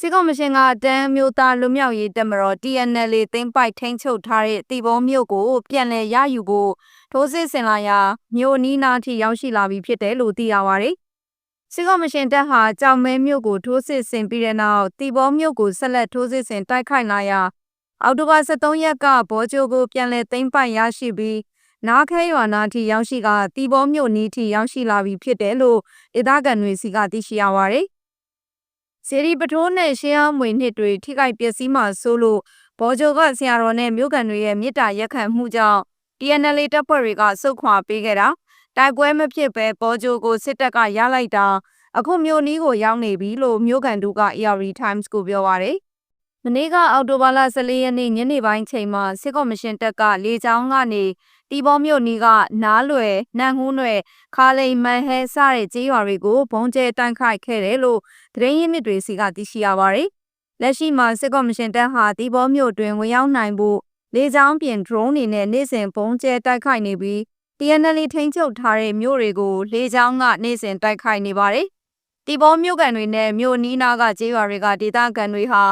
စစ်ကောင်မရှင်ကတန်းမျိုးသားလူမျိုးရေးတက်မတော် TNL သိမ်းပိုက်ထိန်းချုပ်ထားတဲ့တီဘောမြို့ကို ပြန်လည်ရယူဖို့ထိုးစစ်ဆင်လာရာမြို့နီးနားထိရောက်ရှိလာပြီဖြစ်တယ်လို့သိရပါတယ်။စစ်ကောင်မရှင်တပ်ဟာကြောင်မဲမြို့ကိုထိုးစစ်ဆင်ပြီးတဲ့နောက်တီဘောမြို့ကိုဆက်လက်ထိုးစစ်ဆင်တိုက်ခိုက်လာရာအောက်တိုဘာ23ရက်ကဘောကျိုကိုပြန်လည်သိမ်းပိုက်ရရှိပြီးနားခဲရွာနာထိရောက်ရှိကတီဘောမြို့နီးထိရောက်ရှိလာပြီဖြစ်တယ်လို့ဒေသခံတွေစီကသိရှိရပါတယ်။ စေရီပထိုးနဲ့ရှင်းအောင်မွေနှစ်တွေထိခိုက်ပျက်စီးမှဆိုးလို့ဘော်ဂျိုကဆရာတော်နဲ့မြို့ကန်တွေရဲ့မြစ်တာရက်ခံမှုကြောင့် TNL တပ်ဖွဲ့တွေကစုခွာပေးခဲ့တာတိုက်ပွဲမဖြစ်ပဲဘော်ဂျိုကိုစစ်တပ်ကရလိုက်တာအခုမြို့နီးကိုရောက်နေပြီလို့မြို့ကန်တို့က AR Times ကိုပြောပါရယ် မနေ့ကအော်တိုဘာလ14ရက်နေ့ညနေပိုင်းချိန်မှာစစ်ကော်မရှင်တပ်ကလေကြောင်းကနေတီဘောမြို့နီးကနားလွယ်နန်ဟူးနယ်ခါလိန်မန်ဟဲစတဲ့ကြေးရွာတွေကိုဘုံကျဲတန်းခိုက်ခဲ့တယ်လို့သတင်းရင်းမြစ်တွေစီကသိရှိရပါတယ်။လက်ရှိမှာစစ်ကော်မရှင်တပ်ဟာတီဘောမြို့တွင်ဝင်ရောက်နိုင်ဖို့လေကြောင်းပြင် drone တွေနဲ့နေ့စဉ်ဘုံကျဲတိုက်ခိုက်နေပြီး TNL ထိန်းချုပ်ထားတဲ့မြို့တွေကိုလေကြောင်းကနေ့စဉ်တိုက်ခိုက်နေပါတယ်။ တီဘောမြို့ကန်တွေနဲ့မြို့နီးနားကကျေးရွာတွေကဒေသခံတွေဟာ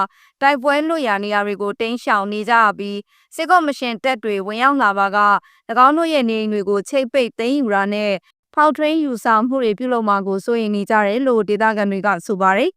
တိုက်ပွဲလွတ်ရာနေရာတွေကိုတင်းရှောင်နေကြပြီးစစ်ကော့မရှင်တပ်တွေဝင်ရောက်လာပါက၎င်းတို့ရဲ့နေအိမ်တွေကိုချိတ်ပိတ်သိမ်းယူတာနဲ့ဖောက်ထွင်းယူဆောင်မှုတွေပြုလုပ်မှာကိုစိုးရိမ်နေကြတယ်လို့ဒေသခံတွေကဆိုပါတယ်